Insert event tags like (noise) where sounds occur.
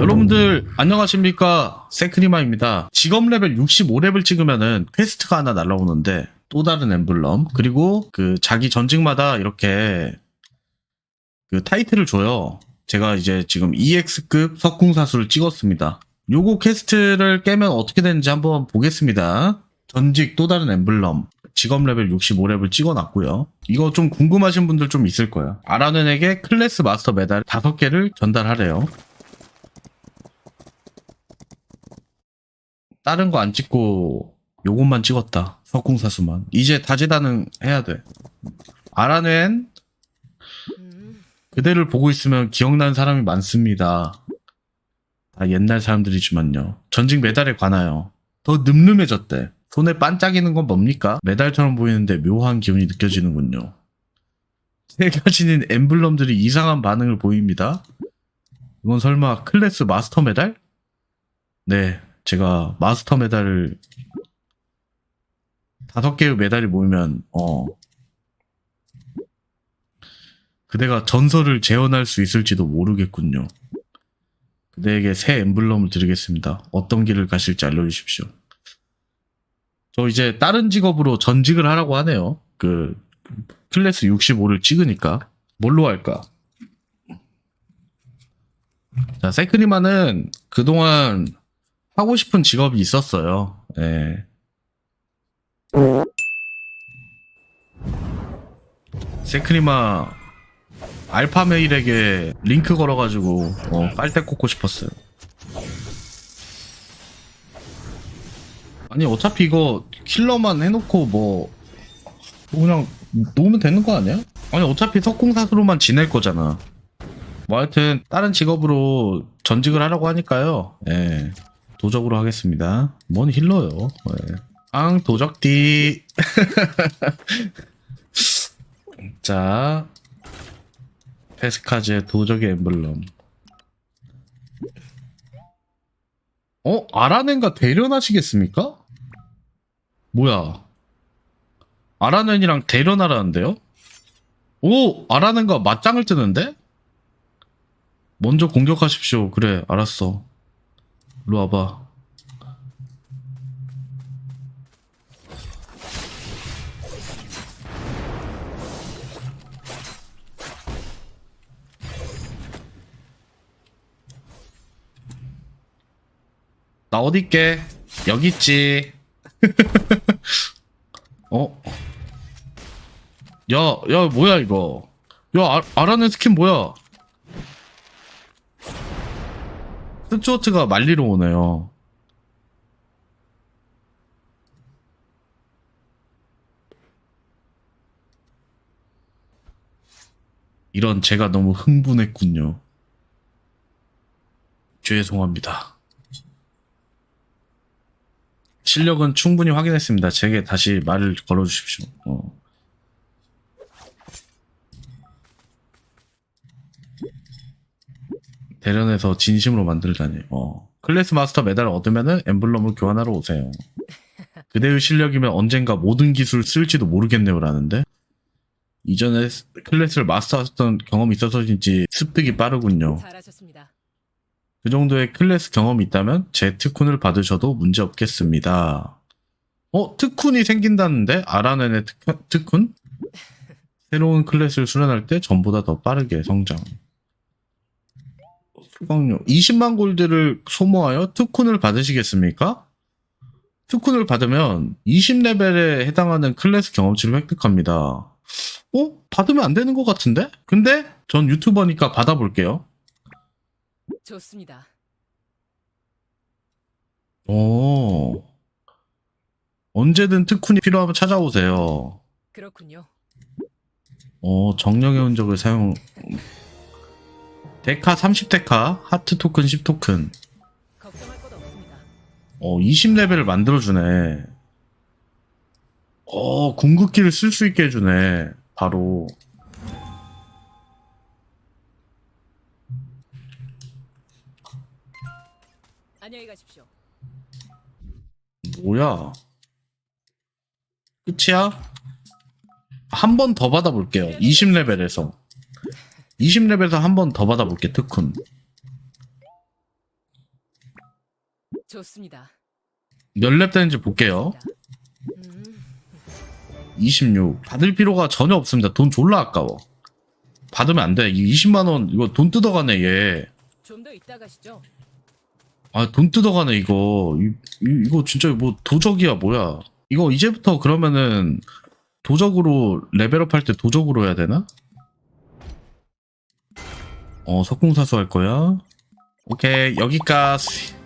여러분들 안녕하십니까 세크리마입니다 직업 레벨 65레벨 찍으면은 퀘스트가 하나 날라오는데 또 다른 엠블럼 그리고 그 자기 전직마다 이렇게 그 타이틀을 줘요 제가 이제 지금 EX급 석궁사수를 찍었습니다 요거 퀘스트를 깨면 어떻게 되는지 한번 보겠습니다 전직 또 다른 엠블럼 직업 레벨 65레벨 찍어놨고요. 이거 좀 궁금하신 분들 좀 있을 거예요. 아라넨에게 클래스 마스터 메달 5개를 전달하래요. 다른 거 안 찍고 요것만 찍었다. 석궁사수만. 이제 다재다능 해야 돼. 아라넨 그대를 보고 있으면 기억나는 사람이 많습니다. 다 옛날 사람들이지만요. 전직 메달에 관하여 더 늠름해졌대. 손에 반짝이는 건 뭡니까? 메달처럼 보이는데 묘한 기운이 느껴지는군요. 제가 지닌 엠블럼들이 이상한 반응을 보입니다. 이건 설마 클래스 마스터 메달? 네, 제가 마스터 메달을 다섯 개의 메달이 모이면 어 그대가 전설을 재현할 수 있을지도 모르겠군요. 그대에게 새 엠블럼을 드리겠습니다. 어떤 길을 가실지 알려주십시오. 저 이제 다른 직업으로 전직을 하라고 하네요. 그 클래스 65를 찍으니까 뭘로 할까? 자, 세크리마는 그동안 하고 싶은 직업이 있었어요. 예. 세크리마 알파 메일에게 링크 걸어가지고 어, 빨대 꽂고 싶었어요. 아니 어차피 이거 킬러만 해놓고 뭐, 뭐 그냥 놓으면 되는 거 아니야? 아니 어차피 석궁사수로만 지낼 거잖아. 뭐 하여튼 다른 직업으로 전직을 하라고 하니까요. 예. 도적으로 하겠습니다. 뭔 힐러요? 예. 앙 도적띠. (laughs) 자 페스카즈의 도적의 엠블럼. 어? 아라넨과 대련하시겠습니까? 뭐야? 아라넨이랑 대련하라는데요? 오! 아라넨과 맞짱을 뜨는데? 먼저 공격하십시오. 그래, 알았어. 일로 와봐. 나 어디 있게? 여기 있지. (laughs) 어? 야, 야, 뭐야, 이거. 야, 아, 아라는 스킨 뭐야? 스튜어트가 말리러 오네요. 이런 제가 너무 흥분했군요. 죄송합니다. 실력은 충분히 확인했습니다. 제게 다시 말을 걸어주십시오. 어. 대련에서 진심으로 만들다니. 어. 클래스 마스터 메달을 얻으면은 엠블럼을 교환하러 오세요. (laughs) 그대의 실력이면 언젠가 모든 기술 쓸지도 모르겠네요라는데 이전에 스- 클래스를 마스터했던 경험이 있어서인지 습득이 빠르군요. 잘하셨습니다. 그 정도의 클래스 경험이 있다면 제 특훈을 받으셔도 문제 없겠습니다. 어, 특훈이 생긴다는데? 아라넨의 특, 특훈? (laughs) 새로운 클래스를 수련할 때 전보다 더 빠르게 성장. 수강료 20만 골드를 소모하여 특훈을 받으시겠습니까? 특훈을 받으면 20레벨에 해당하는 클래스 경험치를 획득합니다. 어? 받으면 안 되는 것 같은데? 근데 전 유튜버니까 받아볼게요. 좋습니다. 오. 언제든 특훈이 필요하면 찾아오세요. 그렇군요. 어, 정령의 흔적을 사용. 데카 30데카, 하트 토큰 10토큰. 걱정할 것 없습니다. 어, 20레벨을 만들어주네. 어, 궁극기를 쓸 수 있게 해주네. 바로. 안녕히 가십시오. 뭐야? 끝이야? 한 번 더 받아볼게요. 20레벨에서. 20레벨에서 한 번 더 받아볼게, 특훈. 좋습니다. 몇 렙 되는지 볼게요. 음, 26. 받을 필요가 전혀 없습니다. 돈 졸라 아까워. 받으면 안 돼. 이 20만원, 이거 돈 뜯어가네, 얘. 좀 더 이따 가시죠. 아, 돈 뜯어가네, 이거. 이, 이- 이 거 진짜 뭐 도적이야, 뭐야. 이거 이제부터 그러면은 도적으로 레벨업 할 때 도적으로 해야 되나? 어, 석궁사수 할 거야. 오케이, 여기까지.